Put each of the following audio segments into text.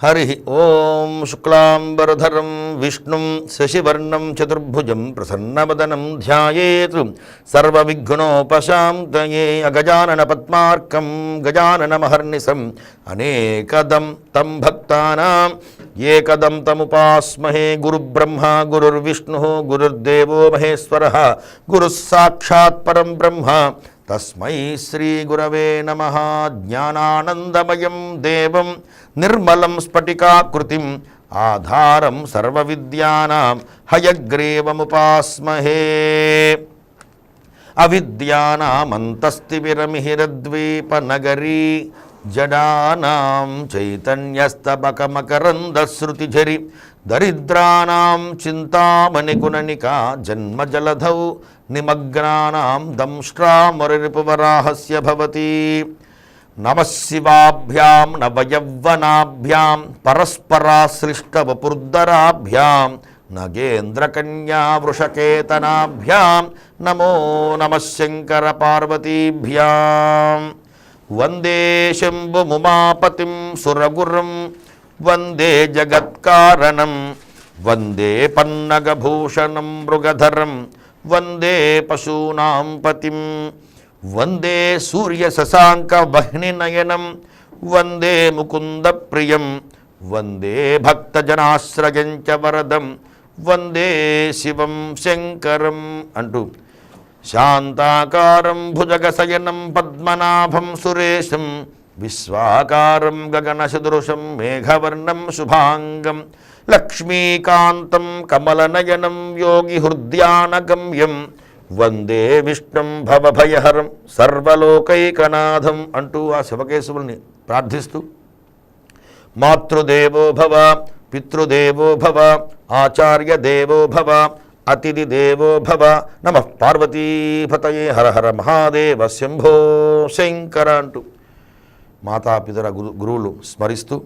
హరి ఓం శుక్లాంబరధరం విష్ణుం శశివర్ణం చతుర్భుజం ప్రసన్నవదనం ధ్యాయేతు సర్వవిఘ్నోపశాంతయే అగజానన పద్మార్కం గజాననమహర్నిశం అనేకదం తం భక్తానాం ఏకదం తముపాస్మహే గురుబ్రహ్మ గురుర్విష్ణు గురుర్దేవో మహేశ్వర గురుः పరం బ్రహ్మ తస్మై శ్రీగురవే నమ. జ్ఞానానందమయం దేవం నిర్మలం స్ఫటికాకృతిం ఆధారం సర్వవిద్యానాం హయగ్రీవముపాస్మహే. అవిద్యానామంతస్తిమిరమిహిరద్వీపనగరీ జడానాం చైతన్యస్తబకమకరందశ్రుతిఝరి దరిద్రానాం చింతామణిగుణనికా జన్మజలధౌ నిమగ్నానాం దంష్ట్రామరిపువరాహస్య భవతి. నమశివాభ్యాం నవయవ్వనాభ్యాం పరస్పరాశ్లిష్టవపుర్ధరాభ్యాం నగేంద్రకన్యా వృషకేతనాభ్యాం నమో నమ శంకర పార్వతీభ్యాం వందే శంభుముమాపతిం సురగురం వందే జగత్కారణం వందే పన్నగభూషణం మృగధరం వందే పశూనాం పతిం. వందే సూర్య శశాంక వహ్ని నయనం. వందే ముకుంద ప్రియం. వందే భక్తజనాశ్రయంచ వరదం. వందే శివం శంకరం అంటూ. శాంతాకారం భుజగశయనం పద్మనాభం సురేశం. విశ్వాకారం గగనసదృశం మేఘవర్ణం శుభాంగం. లక్ష్మీకాంతం కమలనయనం యోగి హృద్యానగమ్యం. వందే విష్ణుం భవభయహరం సర్వలోకైకనాథం అంటూ ఆ శివకేశవుల్ని ప్రార్థిస్తూ మాతృదేవో భవ పితృదేవో భవ ఆచార్య దేవో భవ అతిథి దేవో భవ నమ పార్వతీపతయే హర హర మహాదేవ శంభో శంకర అంటూ మాతాపితర గురు గురువులు స్మరిస్తూ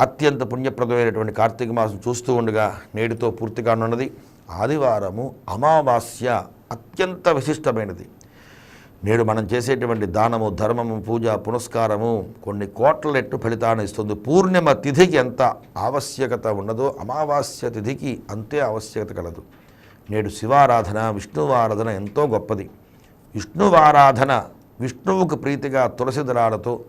అత్యంత పుణ్యప్రదమైనటువంటి కార్తీక మాసం చూస్తూ ఉండగా నేటితో పూర్తిగా ఉన్నది. ఆదివారము అమావాస్య అత్యంత విశిష్టమైనది. నేడు మనం చేసేటువంటి దానము ధర్మము పూజ పునస్కారము కొన్ని కోట్ల ఎట్టు ఫలితాన్ని ఇస్తుంది. పూర్ణిమ తిథికి ఎంత ఆవశ్యకత ఉన్నదో అమావాస్య తిథికి అంతే ఆవశ్యకత కలదు. నేడు శివారాధన విష్ణువారాధన ఎంతో గొప్పది. విష్ణువారాధన విష్ణువుకు ప్రీతిగా తులసి దళాలతో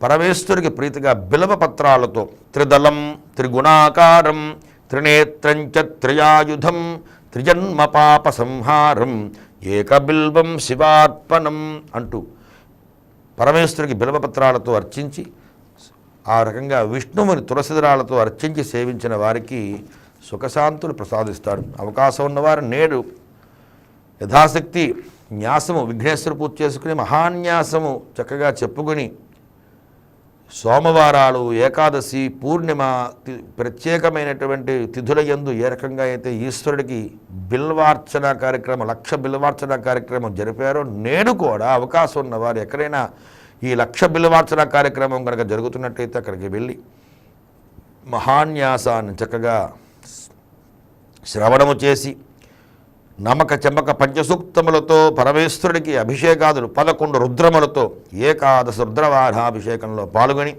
పరమేశ్వరికి ప్రీతిగా బిలవ పత్రాలతో త్రిదళం త్రిగుణాకారం త్రినేత్రంచ త్రయాయుధం త్రిజన్మ పాప సంహారం ఏకబిల్వం శివార్పణం అంటూ పరమేశ్వరికి బిలవపత్రాలతో అర్చించి ఆ రకంగా విష్ణువుని తులసిదరాలతో అర్చించి సేవించిన వారికి సుఖశాంతులు ప్రసాదిస్తాడు అవకాశం ఉన్నవారు నేడు యథాశక్తి న్యాసము విఘ్నేశ్వర పూజ చేసుకుని మహాన్యాసము చక్కగా చెప్పుకుని సోమవారాలు ఏకాదశి పూర్ణిమ ప్రత్యేకమైనటువంటి తిథుల యందు ఏ రకంగా అయితే ఈశ్వరుడికి బిల్వార్చన కార్యక్రమం లక్ష బిల్వార్చన కార్యక్రమం జరిపారో నేడు కూడా అవకాశం ఉన్నవారు ఎక్కడైనా ఈ లక్ష బిల్వార్చన కార్యక్రమం కనుక జరుగుతున్నట్టయితే అక్కడికి వెళ్ళి మహాన్యాసాన్ని చక్కగా శ్రవణము చేసి నమక చెమ్మక పంచసూక్తములతో పరమేశ్వరుడికి అభిషేకాదులు పదకొండు రుద్రములతో ఏకాదశ రుద్రవారాభిషేకంలో పాల్గొని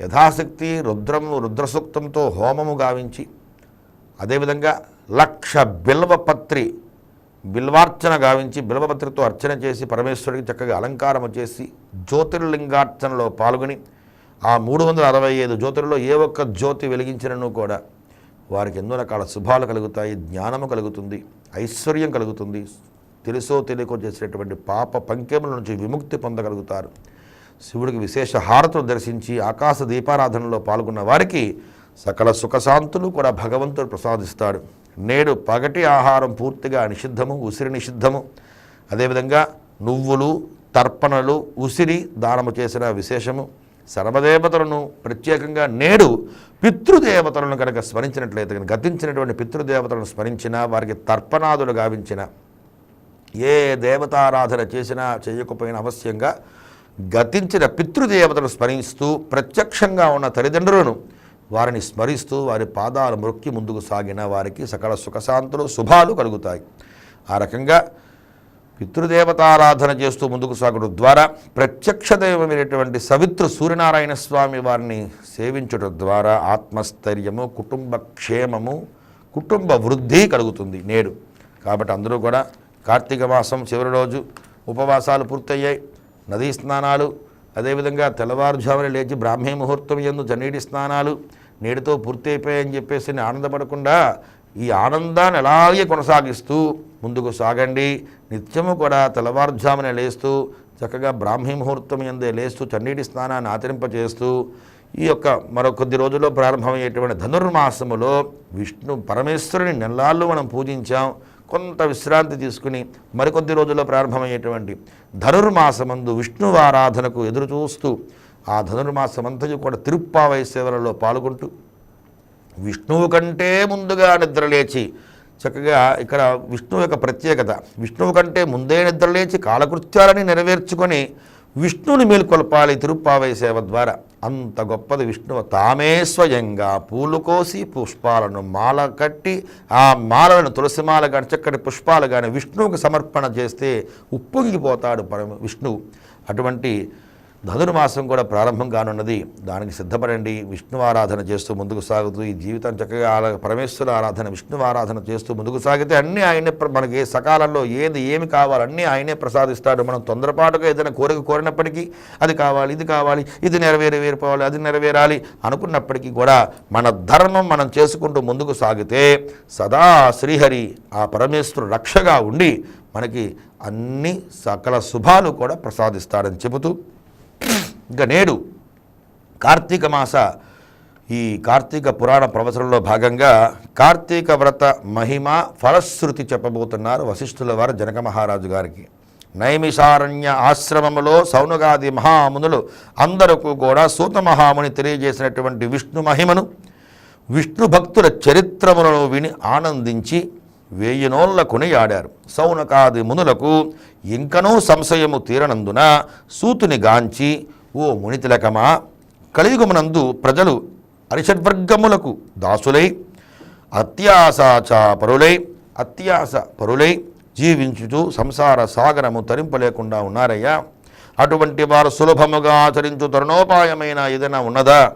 యథాశక్తి రుద్రము రుద్రసూక్తంతో హోమము గావించి అదేవిధంగా లక్ష బిల్వపత్రి బిల్వార్చన గావించి బిల్వపత్రితో అర్చన చేసి పరమేశ్వరుడికి చక్కగా అలంకారం చేసి జ్యోతిర్లింగార్చనలో పాల్గొని ఆ మూడు వందల అరవై ఐదు జ్యోతులలో ఏ ఒక్క జ్యోతి వెలిగించినను కూడా వారికి ఎన్నో రకాల శుభాలు కలుగుతాయి జ్ఞానము కలుగుతుంది. ఐశ్వర్యం కలుగుతుంది. తెలుసో తెలియకో చేసినటువంటి పాప పంకెముల నుంచి విముక్తి పొందగలుగుతారు. శివుడికి విశేష హారతులు దర్శించి ఆకాశ దీపారాధనలో పాల్గొన్న వారికి సకల సుఖశాంతులు కూడా భగవంతుడు ప్రసాదిస్తాడు. నేడు పగటి ఆహారం పూర్తిగా నిషిద్ధము ఉసిరి నిషిద్ధము. అదేవిధంగా నువ్వులు తర్పణలు ఉసిరి దానము చేసిన విశేషము. సర్వదేవతలను ప్రత్యేకంగా నేడు పితృదేవతలను కనుక స్మరించినట్లయితే కనుక గతించినటువంటి పితృదేవతలను స్మరించినా వారికి తర్పణాదులు గావించిన ఏ దేవతారాధన చేసినా చేయకపోయినా అవశ్యంగా గతించిన పితృదేవతను స్మరిస్తూ ప్రత్యక్షంగా ఉన్న తల్లిదండ్రులను వారిని స్మరిస్తూ వారి పాదాలు మొక్కి ముందుకు సాగిన వారికి సకల సుఖశాంతులు శుభాలు కలుగుతాయి. ఆ రకంగా పితృదేవతారాధన చేస్తూ ముందుకు సాగడం ద్వారా ప్రత్యక్ష దైవమైనటువంటి సవిత్రు సూర్యనారాయణ స్వామి వారిని సేవించడం ద్వారా ఆత్మస్థైర్యము కుటుంబ క్షేమము కుటుంబ వృద్ధి కలుగుతుంది నేడు. కాబట్టి అందరూ కూడా కార్తీక మాసం చివరి రోజు ఉపవాసాలు పూర్తయ్యాయి. నదీ స్నానాలు అదేవిధంగా తెల్లవారుజామున లేచి బ్రాహ్మీ ముహూర్తం ఎందు జనీడి స్నానాలు నేటితో పూర్తి అయిపోయాయని చెప్పేసి ఆనందపడకుండా ఈ ఆనందాన్ని అలాగే కొనసాగిస్తూ ముందుకు సాగండి. నిత్యము కూడా తెల్లవారుజామున లేస్తూ చక్కగా బ్రాహ్మీ ముహూర్తం ఎందే లేస్తూ చన్నీటి స్నానాన్ని ఆచరింపచేస్తూ ఈ యొక్క మరో కొద్ది రోజుల్లో ప్రారంభమయ్యేటువంటి ధనుర్మాసములో విష్ణు పరమేశ్వరుని నెల్లాళ్ళు మనం పూజించాం. కొంత విశ్రాంతి తీసుకుని మరికొద్ది రోజుల్లో ప్రారంభమయ్యేటువంటి ధనుర్మాసమందు విష్ణువు ఆరాధనకు ఎదురు చూస్తూ ఆ ధనుర్మాసమంతయు కూడా తిరుప్పావై సేవలలో పాల్గొంటూ విష్ణువు కంటే ముందుగా నిద్రలేచి చక్కగా ఇక్కడ విష్ణువు యొక్క ప్రత్యేకత విష్ణువు కంటే ముందే నిద్రలేచి కాలకృత్యాలని నెరవేర్చుకొని విష్ణువుని మేల్కొల్పాలి తిరుప్పావై సేవ ద్వారా. అంత గొప్పది విష్ణువు. తామే స్వయంగా పూలు కోసి పుష్పాలను మాల కట్టి ఆ మాలను తులసి మాల కానీ చక్కటి పుష్పాలు కానీ విష్ణువుకి సమర్పణ చేస్తే ఉప్పొంగిపోతాడు పరమ విష్ణువు. అటువంటి ధనుర్మాసం కూడా ప్రారంభం కానున్నది. దానికి సిద్ధపడండి. విష్ణు ఆరాధన చేస్తూ ముందుకు సాగుతూ ఈ జీవితం చక్కగా ఆరా- పరమేశ్వర ఆరాధన విష్ణు ఆరాధన చేస్తూ ముందుకు సాగితే అన్నీ ఆయనే మనకి సకాలంలో ఏది ఏమి కావాలన్నీ ఆయనే ప్రసాదిస్తాడు. మనం తొందరపాటుగా ఏదైనా కోరిక కోరినప్పటికీ అది కావాలి ఇది కావాలి ఇది నెరవేరి వేరిపోవాలి అది నెరవేరాలి అనుకున్నప్పటికీ కూడా మన ధర్మం మనం చేసుకుంటూ ముందుకు సాగితే సదా శ్రీహరి ఆ పరమేశ్వరుడు రక్షగా ఉండి మనకి అన్ని సకల శుభాలు కూడా ప్రసాదిస్తాడని చెబుతూ ఇంకా నేడు కార్తీక మాస. ఈ కార్తీక పురాణ ప్రవచనంలో భాగంగా కార్తీక వ్రత మహిమ ఫలశ్రుతి చెప్పబోతున్నారు వశిష్ఠుల వారు జనక మహారాజు గారికి. నైమిషారణ్య ఆశ్రమములో సౌనగాది మహామునులు అందరకు కూడా సూత మహాముని తెలియజేసినటువంటి విష్ణు మహిమను విష్ణు భక్తుల చరిత్రములను విని ఆనందించి వేయినోళ్ళ కొనియాడారు. సౌనకాది మునులకు ఇంకనూ సంశయము తీరనందున సూతుని గాంచి ఓ మునితిలకమా కలియుగమునందు ప్రజలు అరిషడ్వర్గములకు దాసులై అత్యాసాచాపరులై అత్యాస పరులై జీవించుతూ సంసార సాగరము తరింపలేకుండా ఉన్నారయ్యా. అటువంటి వారు సులభముగా ఆచరించు తరుణోపాయమైన ఏదైనా ఉన్నదా?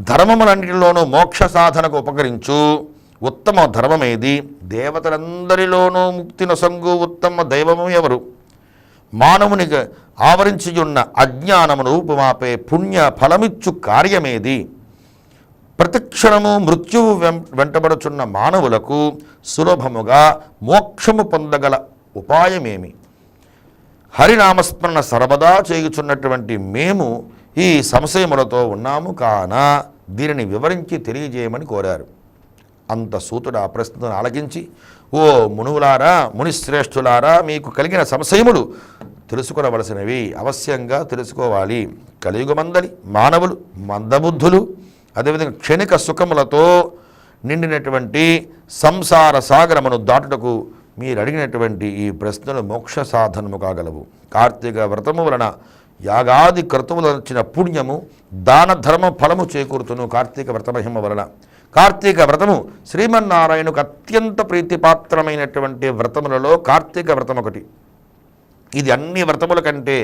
ధర్మములన్నిటిలోనూ మోక్ష సాధనకు ఉపకరించు. ఉత్తమ ధర్మమేది? దేవతలందరిలోనూ ముక్తి నొసంగు ఉత్తమ దైవము ఎవరు? మానవుని ఆవరించియున్న అజ్ఞానమును ఉపమాపే పుణ్య ఫలమిచ్చు కార్యమేది? ప్రతిక్షణము మృత్యువు వెం- వెంటబడుచున్న మానవులకు సులభముగా మోక్షము పొందగల ఉపాయమేమి? హరినామస్మరణ సర్వదా చేయుచున్నటువంటి మేము ఈ సంశయములతో ఉన్నాము కాన దీనిని వివరించి తెలియజేయమని కోరారు. అంత సూతుడు ఆ ప్రశ్నను ఆలకించి ఓ మునువులారా మునిశ్రేష్ఠులారా మీకు కలిగిన సంశయములు తెలుసుకునవలసినవి అవశ్యంగా తెలుసుకోవాలి. కలియుగమందలి మానవులు మందబుద్ధులు అదేవిధంగా క్షణిక సుఖములతో నిండినటువంటి సంసార సాగరమును దాటుటకు మీరు అడిగినటువంటి ఈ ప్రశ్నలు మోక్ష సాధనము కాగలవు కార్తీక వ్రతము వలన యాగాది క్రతువులొచ్చిన పుణ్యము దాన ధర్మ ఫలము చేకూరుతును కార్తీక వ్రత మహిమ వలన. కార్తీక వ్రతము శ్రీమన్నారాయణకు అత్యంత ప్రీతిపాత్రమైనటువంటి వ్రతములలో కార్తీక వ్రతం ఒకటి. ఇది అన్ని వ్రతముల కంటే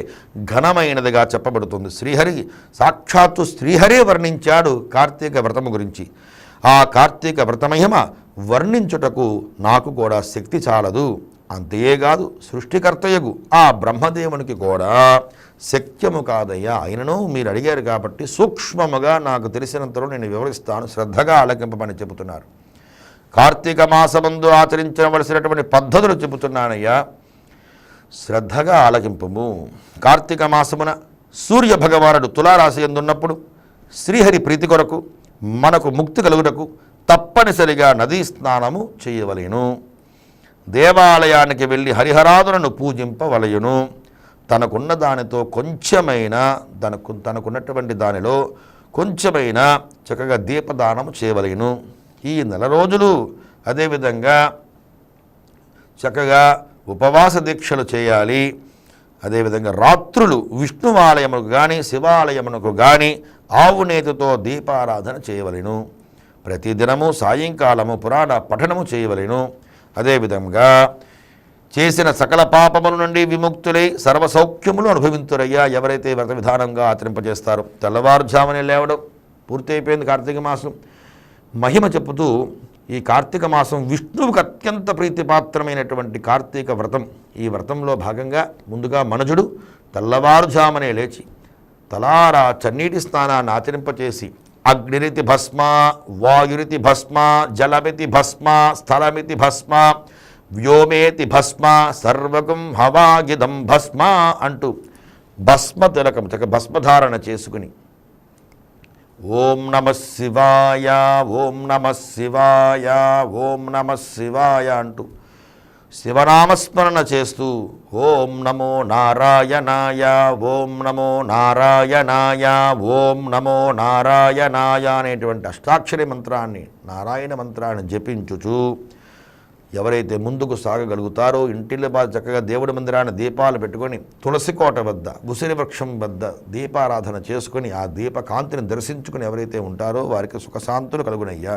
ఘనమైనదిగా చెప్పబడుతుంది. శ్రీహరి సాక్షాత్తు శ్రీహరే వర్ణించాడు కార్తీక వ్రతము గురించి. ఆ కార్తీక వ్రతమహిమ వర్ణించుటకు నాకు కూడా శక్తి చాలదు. అంతేకాదు సృష్టికర్తయగు. ఆ బ్రహ్మదేవునికి కూడా శక్యము కాదయ్యా. ఆయనను మీరు అడిగారు కాబట్టి సూక్ష్మముగా నాకు తెలిసినంతలో నేను వివరిస్తాను. శ్రద్ధగా ఆలకింపమని చెబుతున్నారు. కార్తీక మాసమందు ఆచరించవలసినటువంటి పద్ధతులు చెబుతున్నానయ్యా. శ్రద్ధగా ఆలకింపము. కార్తీక మాసమున సూర్య భగవానుడు తులారాశి ఎందున్నప్పుడు? శ్రీహరి ప్రీతి కొరకు మనకు ముక్తి కలుగుటకు తప్పనిసరిగా నదీ స్నానము చేయవలెను. దేవాలయానికి వెళ్ళి హరిహరాదులను పూజింపవలయును. తనకున్న దానితో కొంచెమైనా తనకు తనకున్నటువంటి దానిలో కొంచెమైనా చక్కగా దీపదానము చేయవలెను ఈ నెల రోజులు అదేవిధంగా చక్కగా ఉపవాస దీక్షలు చేయాలి. అదేవిధంగా రాత్రులు విష్ణువాలయమునకు కానీ శివాలయమునకు కానీ ఆవు నేతితో దీపారాధన చేయవలెను. ప్రతిదినము సాయంకాలము పురాణ పఠనము చేయవలెను. అదేవిధంగా చేసిన సకల పాపముల నుండి విముక్తులై సర్వసౌఖ్యములు అనుభవింతురయ్యా. ఎవరైతే వ్రత విధానంగా ఆచరింపజేస్తారో తెల్లవారుజామునే లేవడం పూర్తయిపోయింది కార్తీక మాసం. మహిమ చెప్పుతూ ఈ కార్తీక మాసం విష్ణువుకు అత్యంత ప్రీతిపాత్రమైనటువంటి కార్తీక వ్రతం. ఈ వ్రతంలో భాగంగా ముందుగా మనుజుడు తెల్లవారుజామనే లేచి తలారా చన్నీటి స్నానాన్ని ఆచరింపచేసి అగ్నిరితి భస్మ వాయురితి భస్మ జలమితి భస్మ స్థలమితి భస్మ వ్యోమేతి భస్మ సర్వకం హవాగిదం భస్మ అంటూ భస్మ తిలకం చక్క భస్మధారణ చేసుకుని ఓం నమ శివాయ ఓం నమ శివాయ ఓం నమ శివాయ అంటూ శివనామస్మరణ చేస్తూ ఓం నమో నారాయణాయ ఓం నమో నారాయణాయ ఓం నమో నారాయణాయ అనేటువంటి అష్టాక్షరి మంత్రాన్ని నారాయణ మంత్రాన్ని జపించుచు ఎవరైతే ముందుకు సాగగలుగుతారో ఇంటిలో బాగా చక్కగా దేవుడి మందిరాన్ని దీపాలు పెట్టుకొని తులసి కోట వద్ద ఉసిరి వృక్షం వద్ద దీపారాధన చేసుకుని ఆ దీపకాంతిని దర్శించుకుని ఎవరైతే ఉంటారో వారికి సుఖశాంతులు కలుగునయ్యా.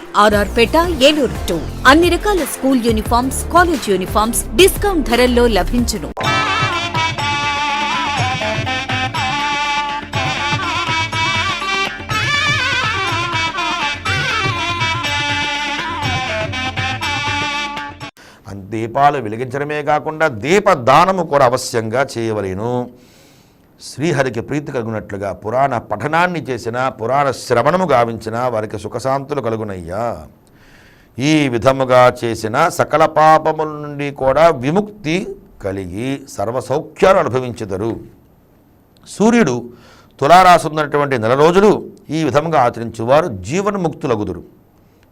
R R Peta Eluru two. అన్ని రకాల school uniforms college uniforms discount ధరల్లో లభించును. దీపాలు వెలిగించడమే కాకుండా దీపదానము కూడా అవశ్యంగా చేయవలేను. శ్రీహరికి ప్రీతి కలుగునట్లుగా పురాణ పఠనాన్ని చేసిన పురాణ శ్రవణము గావించిన వారికి సుఖశాంతులు కలుగునయ్యా. ఈ విధముగా చేసిన సకల పాపముల నుండి కూడా విముక్తి కలిగి సర్వసౌఖ్యాలు అనుభవించెదరు. సూర్యుడు తులారాశి నెల రోజులు ఈ విధంగా ఆచరించేవారు జీవన్ముక్తులగుదురు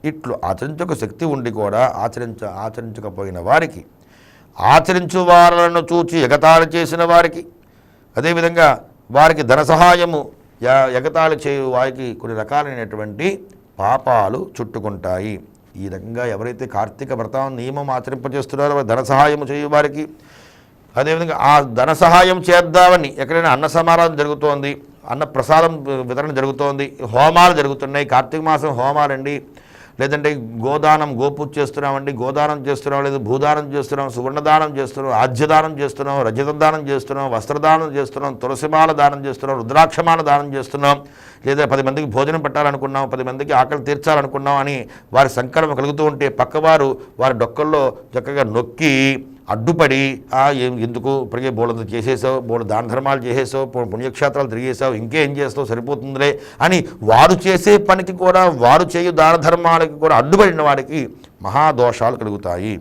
ఇట్లు ఆచరించక శక్తి ఉండి కూడా ఆచరించ ఆచరించకపోయిన వారికి ఆచరించు వారలను చూచి ఎగతాళి చేసిన వారికి అదేవిధంగా వారికి ధన సహాయము ఎగతాళి చేయు వారికి కొన్ని రకాలైనటువంటి పాపాలు చుట్టుకుంటాయి. ఈ రకంగా ఎవరైతే కార్తీక వ్రతం నియమం ఆచరింపజేస్తున్నారో ధన సహాయము చేయు వారికి. అదేవిధంగా ఆ ధన సహాయం చేద్దామని ఎక్కడైనా అన్న సమారాధన జరుగుతోంది అన్న ప్రసాదం వితరణ జరుగుతోంది హోమాలు జరుగుతున్నాయి. కార్తీక మాసం హోమాలండి. లేదంటే గోదానం గోపూజ చేస్తున్నామండి గోదానం చేస్తున్నాం లేదా భూదానం చేస్తున్నాం సువర్ణదానం చేస్తున్నాం ఆజ్యదానం చేస్తున్నాం రజతదానం చేస్తున్నాం వస్త్రదానం చేస్తున్నాం తులసిమాల దానం చేస్తున్నాం రుద్రాక్షమాల దానం చేస్తున్నాం లేదా పది మందికి భోజనం పెట్టాలనుకున్నాం పది మందికి ఆకలి తీర్చాలనుకున్నాం అని వారి సంకల్పం కలుగుతూ ఉంటే పక్కవారు వారి డొక్కల్లో చక్కగా నొక్కి అడ్డుపడి ఏం ఎందుకు ఇప్పటికే బోళంత చేసేసావు? బోళ దాన ధర్మాలు చేసేసావు? పుణ్యక్షేత్రాలు తిరిగేసావు? ఇంకేం చేస్తావు? సరిపోతుందిలే అని వారు చేసే పనికి కూడా వారు చేయు దాన ధర్మాలకి కూడా అడ్డుపడిన వారికి మహాదోషాలు కలుగుతాయి.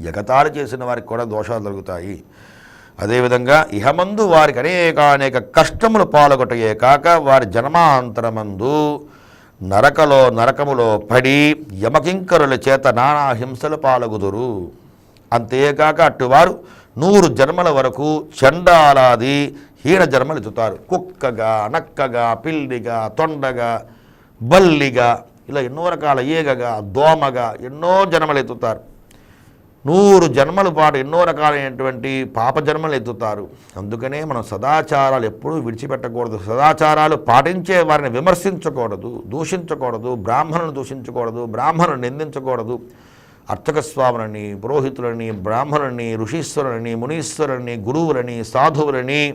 ఎగతాలు చేసిన వారికి కూడా దోషాలు కలుగుతాయి అదేవిధంగా ఇహమందు వారికి అనేక అనేక కష్టములు పాల్గొటయే కాక వారి జన్మాంతరమందు నరకలో నరకములో పడి యమకింకరుల చేత నానా హింసలు పాల్గొదురు. అంతేకాక అట్టువారు నూరు జన్మల వరకు చండాలాది హీన జన్మలు ఎత్తుతారు కుక్కగా నక్కగా పిల్లిగా తొండగా బల్లిగా ఇలా ఎన్నో రకాల ఈగగా దోమగా ఎన్నో జన్మలు ఎత్తుతారు నూరు జన్మల పాటు ఎన్నో రకాలైనటువంటి పాప జన్మలు ఎత్తుతారు అందుకనే మనం సదాచారాలు ఎప్పుడూ విడిచిపెట్టకూడదు. సదాచారాలు పాటించే వారిని విమర్శించకూడదు దూషించకూడదు బ్రాహ్మణులను దూషించకూడదు బ్రాహ్మణులను నిందించకూడదు. అర్చకస్వాములని పురోహితులని బ్రాహ్మణులని ఋషీశ్వరులని మునీశ్వరుని గురువులని సాధువులని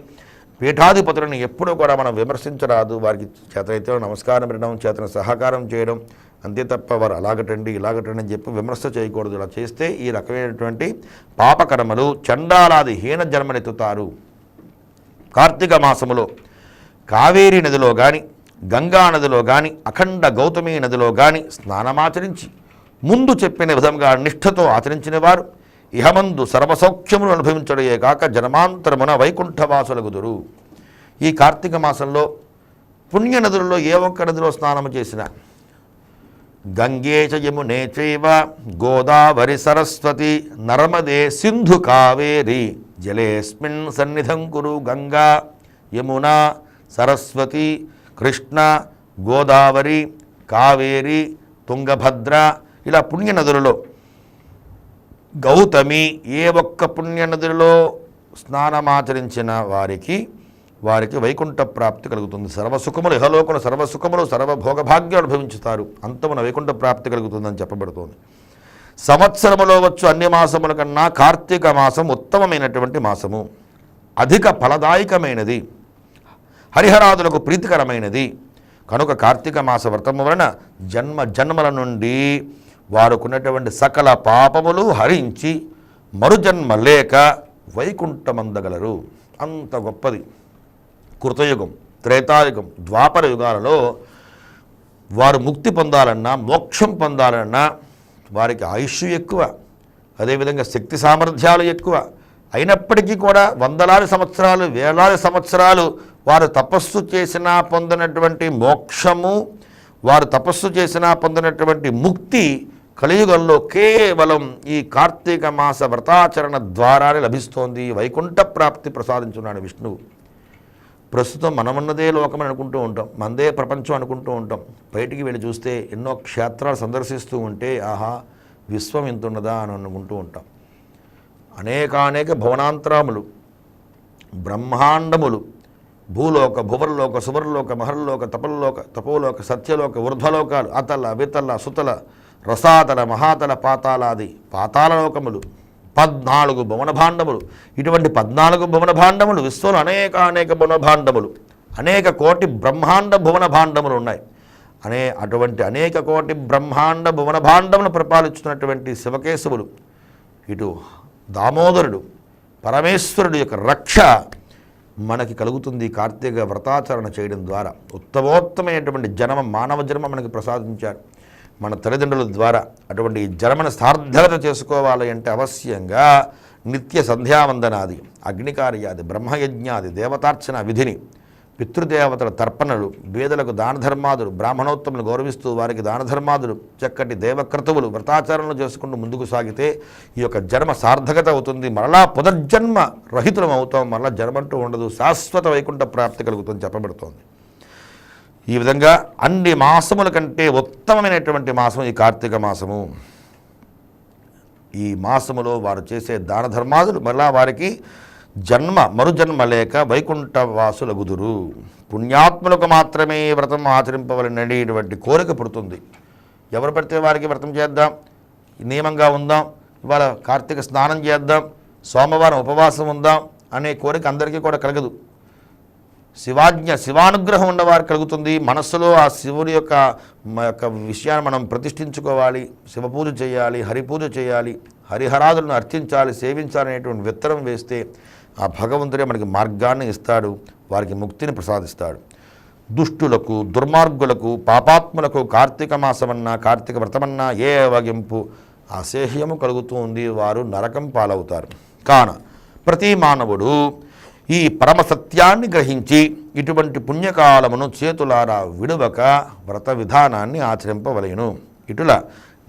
పీఠాధిపతులని ఎప్పుడూ కూడా మనం విమర్శించరాదు. వారికి చేతనైతే నమస్కారం పెట్టడం చేతన సహకారం చేయడం అంతే తప్ప వారు అలాగటండి ఇలాగటండి అని చెప్పి విమర్శ చేయకూడదు. ఇలా చేస్తే ఈ రకమైనటువంటి పాపకర్మలు చండాలాది హీన జన్మనెత్తుతారు కార్తీక మాసములో కావేరీ నదిలో కానీ గంగా నదిలో కానీ అఖండ గౌతమి నదిలో కానీ స్నానమాచరించి ముందు చెప్పిన విధంగా నిష్ఠతో ఆచరించిన వారు ఇహమందు సర్వసౌఖ్యములు అనుభవించడయే కాక జన్మాంతరమున వైకుంఠవాసులగుదురు. ఈ కార్తీక మాసంలో పుణ్య నదులలో ఏ ఒక్క నదిలో స్నానము చేసిన గంగే చైవ గోదావరి సరస్వతి నర్మదే సింధు కావేరి జలేస్మిన్ సన్నిధం కురు గంగా యమున సరస్వతి కృష్ణ గోదావరి కావేరి తుంగభద్ర ఇలా పుణ్య నదులలో. గౌతమి ఏ ఒక్క పుణ్య నదులలో స్నానమాచరించిన వారికి వారికి వైకుంఠ ప్రాప్తి కలుగుతుంది. సర్వసుఖములు ఇహలోకులు సర్వసుఖములు సర్వభోగభాగ్యాలు అనుభవించుతారు. అంతమున వైకుంఠ ప్రాప్తి కలుగుతుందని చెప్పబడుతోంది. సంవత్సరములో వచ్చు అన్ని మాసముల కన్నా కార్తీక మాసం ఉత్తమమైనటువంటి మాసము. అధిక ఫలదాయకమైనది. హరిహరాదులకు ప్రీతికరమైనది. కనుక కార్తీక మాస వ్రతము వలన జన్మ జన్మల నుండి వారుకున్నటువంటి సకల పాపములు హరించి మరుజన్మ లేక వైకుంఠమందగలరు. అంత గొప్పది. కృతయుగం త్రేతాయుగం ద్వాపర యుగాలలో వారు ముక్తి పొందాలన్నా మోక్షం పొందాలన్నా వారికి ఆయుష్ ఎక్కువ. అదేవిధంగా శక్తి సామర్థ్యాలు ఎక్కువ. అయినప్పటికీ కూడా వందలాది సంవత్సరాలు వేలాది సంవత్సరాలు వారు తపస్సు చేసినా పొందినటువంటి మోక్షము వారు తపస్సు చేసినా పొందినటువంటి ముక్తి కలియుగంలో కేవలం ఈ కార్తీక మాస వ్రతాచరణ ద్వారానే లభిస్తోంది. వైకుంఠ ప్రాప్తి ప్రసాదించున్నాడు విష్ణువు. ప్రస్తుతం మనమున్నదే లోకం అనుకుంటూ ఉంటాం. మనదే ప్రపంచం అనుకుంటూ ఉంటాం. బయటికి వెళ్ళి చూస్తే ఎన్నో క్షేత్రాలు సందర్శిస్తూ ఉంటే ఆహా విశ్వం ఇంత ఉన్నదా అని అనుకుంటూ ఉంటాం. అనేకానేక భవనాంతరాములు బ్రహ్మాండములు భూలోక భువర్లోక సువర్లోక మహర్లోక తపల్లోక తపోలోక సత్యలోక ఊర్ధ్వలోకాలు అతల వితల సుతల రసాతల మహాతల పాతాలాది పాతాళలోకములు పద్నాలుగు భువన భాండములు ఇటువంటి పద్నాలుగు భువన భాండములు విశ్వంలో అనేక అనేక భువన భాండములు అనేక కోటి బ్రహ్మాండ భువన భాండములు ఉన్నాయి. అనే అటువంటి అనేక కోటి బ్రహ్మాండ భువన భాండములు పరిపాలిస్తున్నటువంటి శివకేశవులు ఇటు దామోదరుడు పరమేశ్వరుడు యొక్క రక్ష మనకి కలుగుతుంది కార్తీక వ్రతాచరణ చేయడం ద్వారా. ఉత్తమోత్తమైనటువంటి జన్మ మానవ జన్మ మనకి ప్రసాదించారు. మన తల్లిదండ్రుల ద్వారా అటువంటి ఈ జన్మను సార్థకత చేసుకోవాలి అంటే అవశ్యంగా నిత్య సంధ్యావందనాది అగ్నికార్యాది బ్రహ్మయజ్ఞాది దేవతార్చన విధిని పితృదేవతల తర్పణలు వేదలకు దానధర్మాదులు బ్రాహ్మణోత్తములు గౌరవిస్తూ వారికి దానధర్మాదులు చక్కటి దేవక్రతువులు వ్రతాచరణలు చేసుకుంటూ ముందుకు సాగితే ఈ యొక్క జన్మ సార్థకత అవుతుంది. మరలా పునర్జన్మ రహితులం అవుతాం. మరలా జన్మంటూ ఉండదు. శాశ్వత వైకుంఠ ప్రాప్తి కలుగుతుంది చెప్పబడుతోంది. ఈ విధంగా అన్ని మాసముల కంటే ఉత్తమమైనటువంటి మాసం ఈ కార్తీక మాసము. ఈ మాసములో వారు చేసే దాన ధర్మాదులు మరలా వారికి జన్మ మరుజన్మ లేక వైకుంఠ వాసులగుదురు పుణ్యాత్ములకు మాత్రమే వ్రతం ఆచరింపవలననేటువంటి కోరిక పుడుతుంది. ఎవరు పడితే వారికి వ్రతం చేద్దాం నియమంగా ఉందాం ఇవాళ కార్తీక స్నానం చేద్దాం సోమవారం ఉపవాసం ఉందాం అనే కోరిక అందరికీ కూడా కలగదు. శివాజ్ఞ శివానుగ్రహం ఉన్నవారు కలుగుతుంది. మనస్సులో ఆ శివుని యొక్క యొక్క విషయాన్ని మనం ప్రతిష్ఠించుకోవాలి. శివపూజ చేయాలి హరిపూజ చేయాలి హరిహరాదులను అర్చించాలి సేవించాలనేటువంటి విత్తనం వేస్తే ఆ భగవంతుడే మనకి మార్గాన్ని ఇస్తాడు వారికి ముక్తిని ప్రసాదిస్తాడు. దుష్టులకు దుర్మార్గులకు పాపాత్ములకు కార్తీక మాసమన్నా కార్తీక వ్రతమన్నా ఏ వగింపు అసేహ్యము కలుగుతుంది వారు నరకం పాలవుతారు. కాన ప్రతి మానవుడు ఈ పరమ సత్యాన్ని గ్రహించి ఇటువంటి పుణ్యకాలమును చేతులారా విడువక వ్రత విధానాన్ని ఆచరింపవలెను. ఇటుల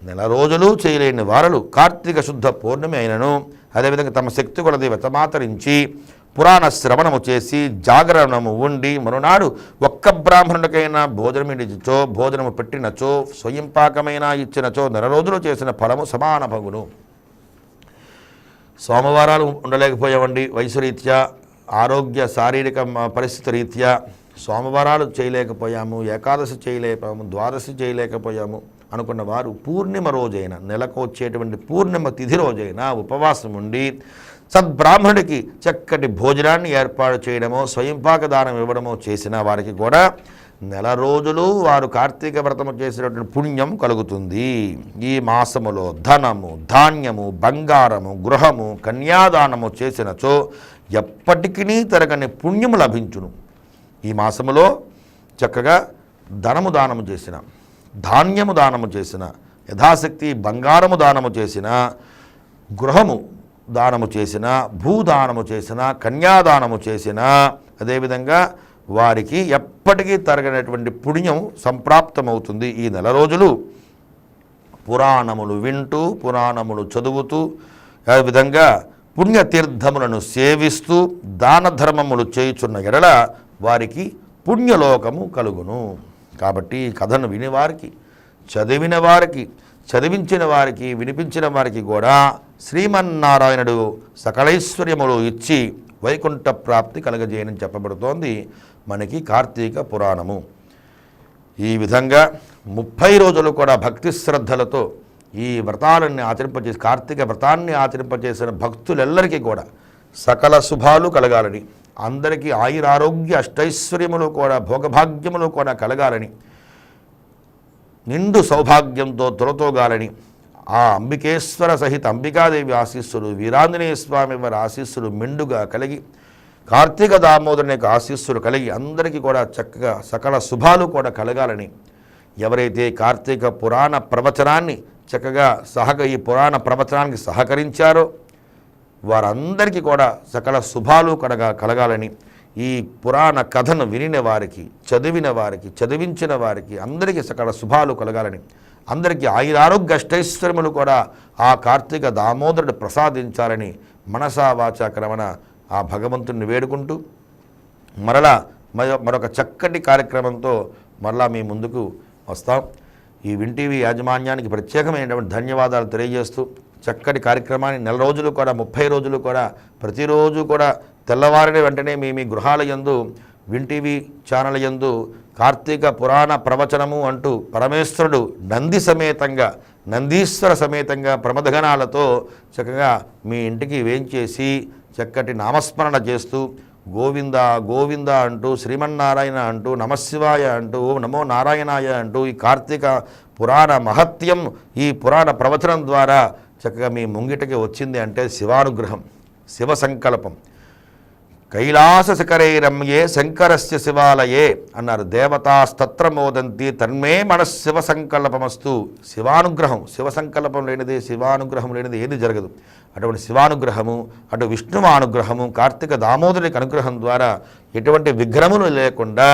నెల రోజులు చేయలేని వారలు కార్తీక శుద్ధ పౌర్ణమి అయినను అదేవిధంగా తమ శక్తి కొలది వెతమాతరించి పురాణ శ్రవణము చేసి జాగరణము ఉండి మరునాడు ఒక్క బ్రాహ్మణుడికైనా భోజనం భోజనము పెట్టినచో స్వయంపాకమైన ఇచ్చినచో నెల రోజులు చేసిన ఫలము సమాన భగును. సోమవారాలు ఉండలేకపోయామండి వయసు రీత్యా ఆరోగ్య శారీరక పరిస్థితి రీత్యా సోమవారాలు చేయలేకపోయాము ఏకాదశి చేయలేకపోయాము ద్వాదశి చేయలేకపోయాము అనుకున్న వారు పూర్ణిమ రోజైన నెలకు వచ్చేటువంటి పూర్ణిమ తిథి రోజైన ఉపవాసం ఉండి సద్బ్రాహ్మణుడికి చక్కటి భోజనాన్ని ఏర్పాటు చేయడమో స్వయంపాక దానం ఇవ్వడమో చేసిన వారికి కూడా నెల రోజులు వారు కార్తీక వ్రతము చేసినటువంటి పుణ్యం కలుగుతుంది. ఈ మాసములో ధనము ధాన్యము బంగారము గృహము కన్యాదానము చేసినచో ఎప్పటికీ తరగని పుణ్యము లభించును. ఈ మాసములో చక్కగా ధనము దానము చేసిన ధాన్యము దానము చేసిన యథాశక్తి బంగారము దానము చేసిన గృహము దానము చేసిన భూదానము చేసిన కన్యాదానము చేసిన అదేవిధంగా వారికి ఎప్పటికీ తరగనటువంటి పుణ్యం సంప్రాప్తమవుతుంది ఈ నెల రోజులు. పురాణములు వింటూ పురాణములు చదువుతూ అదేవిధంగా పుణ్యతీర్థములను సేవిస్తూ దాన ధర్మములు చేయుచున్న ఎడల వారికి పుణ్యలోకము కలుగును. కాబట్టి ఈ కథను వినివారికి చదివిన వారికి చదివించిన వారికి వినిపించిన వారికి కూడా శ్రీమన్నారాయణుడు సకలైశ్వర్యములు ఇచ్చి వైకుంఠ ప్రాప్తి కలగజేయని చెప్పబడుతోంది. మనకి కార్తీక పురాణము. ఈ విధంగా ముప్పై రోజులు కూడా భక్తి శ్రద్ధలతో ఈ వ్రతాలన్నీ ఆచరింపజేసి కార్తీక వ్రతాన్ని ఆచరింపజేసిన భక్తులెల్లరికీ కూడా సకల శుభాలు కలగాలని అందరికీ ఆయురారోగ్య అష్టైశ్వర్యములు కూడా భోగభాగ్యములు కూడా కలగాలని నిండు సౌభాగ్యంతో తొలతోగాలని ఆ అంబికేశ్వర సహిత అంబికాదేవి ఆశీస్సులు వీరాంజనేయ స్వామి వారి ఆశీస్సులు మెండుగా కలిగి కార్తీక దామోదరుని యొక్క ఆశీస్సులు కలిగి అందరికీ కూడా చక్కగా సకల శుభాలు కూడా కలగాలని ఎవరైతే కార్తీక పురాణ ప్రవచనాన్ని చక్కగా సహక ఈ పురాణ ప్రవచనానికి సహకరించారో వారందరికీ కూడా సకల శుభాలు కలగా కలగాలని ఈ పురాణ కథను వినిన వారికి చదివిన వారికి చదివించిన వారికి అందరికీ సకల శుభాలు కలగాలని అందరికీ ఆయురారోగ్య అష్టైశ్వర్యములు కూడా ఆ కార్తీక దామోదరుడు ప్రసాదించాలని మనసా వాచా క్రమణ ఆ భగవంతుని వేడుకుంటూ మరలా మరొక చక్కటి కార్యక్రమంతో మరలా మీ ముందుకు వస్తాం. ఈ వింటీవీ యాజమాన్యానికి ప్రత్యేకమైనటువంటి ధన్యవాదాలు తెలియజేస్తూ చక్కటి కార్యక్రమాన్ని నెల రోజులు కూడా ముప్పై రోజులు కూడా ప్రతిరోజు కూడా తెల్లవారిన వెంటనే మీ మీ గృహాల యందు వింటీవీ ఛానల్ యందు కార్తీక పురాణ ప్రవచనము అంటూ పరమేశ్వరుడు నంది సమేతంగా నందీశ్వర సమేతంగా ప్రమదగణాలతో చక్కగా మీ ఇంటికి వేంచేసి చక్కటి నామస్మరణ చేస్తూ గోవింద గోవింద అంటూ శ్రీమన్నారాయణ అంటూ నమశివాయ అంటూ నమో నారాయణాయ అంటూ ఈ కార్తీక పురాణ మహత్యం ఈ పురాణ ప్రవచనం ద్వారా చక్కగా మీ ముంగిటకి వచ్చింది అంటే శివానుగ్రహం శివ సంకల్పం. కైలాస శిఖరే రమ్యే శంకరస్య శివాలయే అన్నారు. దేవతాస్తత్ర మోదంతి తన్మే మన శివ సంకల్పమస్తు శివానుగ్రహం శివ సంకల్పం లేనిది శివానుగ్రహం లేనిది ఏది జరగదు. అటువంటి శివానుగ్రహము అటు విష్ణువానుగ్రహము కార్తీక దామోదరునికి అనుగ్రహం ద్వారా ఎటువంటి విగ్రహములు లేకుండా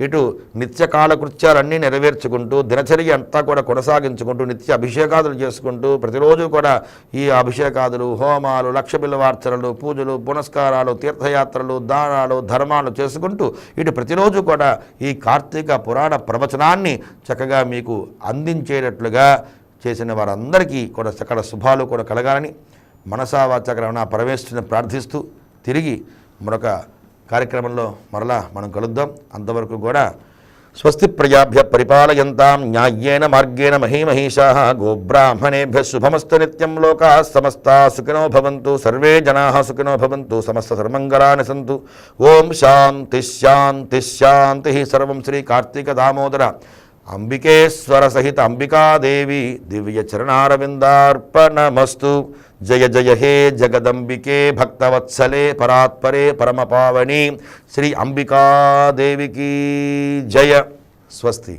ఇటు నిత్య కృత్యాలన్నీ నెరవేర్చుకుంటూ దినచర్య అంతా కూడా కొనసాగించుకుంటూ నిత్య అభిషేకాదులు చేసుకుంటూ ప్రతిరోజు కూడా ఈ అభిషేకాదులు హోమాలు లక్ష బిల్వార్చనలు పూజలు పునస్కారాలు తీర్థయాత్రలు దానాలు ధర్మాలు చేసుకుంటూ ఇటు ప్రతిరోజు కూడా ఈ కార్తీక పురాణ ప్రవచనాన్ని చక్కగా మీకు అందించేటట్లుగా చేసిన వారందరికీ కూడా సకల శుభాలు కూడా కలగాలని మనసా వాచకరమణ పరమేశ్వరిని ప్రార్థిస్తూ తిరిగి మరొక కార్యక్రమంలో మరలా మనం కలుద్దాం. అంతవరకు కూడా స్వస్తి ప్రజాభ్య పరిపాలయంతాం న్యాయ్యేన మార్గేణ మహీమహీషా గోబ్రాహ్మణేభ్య శుభమస్తు నిత్యం లోకా సమస్త సుఖినో భవంతు సర్వే జనా సుఖినో భవంతు సమస్త సర్మంగళాని సంతు. ఓం శాంతి శాంతి శాంతి సర్వం శ్రీ కార్తీక దామోదర. అంబికేశ్వర సహిత అంబికాదేవి దివ్య చరణారవిందార్పణమస్తు. जय जय हे जगदंबिके भक्तवत्सले परात्परे परम पावनी श्री अंबिका देवी की जय। स्वस्ति।